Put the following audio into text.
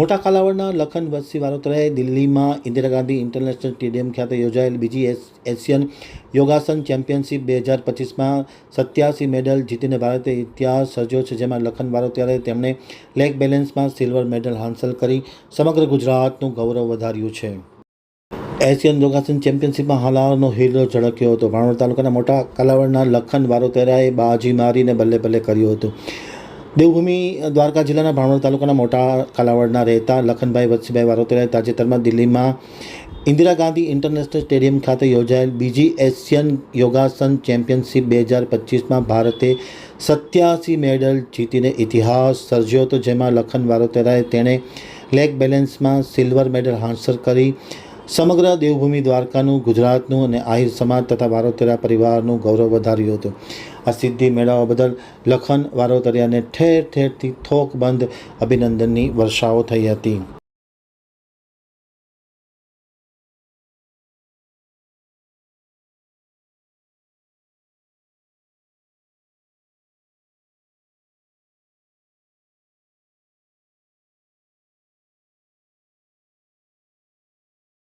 મોટા કાલાવડના લખન વસ્તી વારોતરાએ દિલ્હીમાં ઇન્દિરા ગાંધી ઇન્ટરનેશનલ સ્ટેડિયમ ખાતે યોજાયેલ બીજી એશિયન યોગાસન ચેમ્પિયનશિપ બે હજાર પચીસમાં સત્યાસી મેડલ જીતીને ભારતે ઇતિહાસ સર્જ્યો છે, જેમાં લખન વારોતરાએ તેમણે લેગ બેલેન્સમાં સિલ્વર મેડલ હાંસલ કરી સમગ્ર ગુજરાતનું ગૌરવ વધાર્યું છે. એશિયન યોગાસન ચેમ્પિયનશિપમાં હાલારનો હીરો ઝળક્યો હતો. ભાણવડ તાલુકાના મોટા કાલાવડના લખન વારોતેરાએ બાજી મારીને બલ્લે બલ્લે કર્યું હતું. દેવભૂમિ દ્વારકા જિલ્લાના ભાણવડ તાલુકાના મોટા કાલાવડના રહેતા લખનભાઈ વત્સભાઈ વારોતેરાએ તાજેતરમાં દિલ્હીમાં ઇન્દિરા ગાંધી ઇન્ટરનેશનલ સ્ટેડિયમ ખાતે યોજાયેલ બીજી એશિયન યોગાસન ચેમ્પિયનશિપ બે હજાર પચીસમાં ભારતે સત્યાસી મેડલ જીતીને ઇતિહાસ સર્જ્યો હતો. જેમાં લખન વારોતેરાએ તેણે લેગ બેલેન્સમાં સિલ્વર મેડલ હાંસલ કરી. સમગ્ર દેવભૂમિ દ્વારકાનું, ગુજરાતનું અને આહિર સમાજ તથા વારોતેરા પરિવારનું ગૌરવ વધાર્યું હતું. આ સિદ્ધિ મેળવવા બદલ લખન વારોતરિયાને ઠેર ઠેરથી થોકબંધ અભિનંદનની વર્ષાઓ થઈ હતી.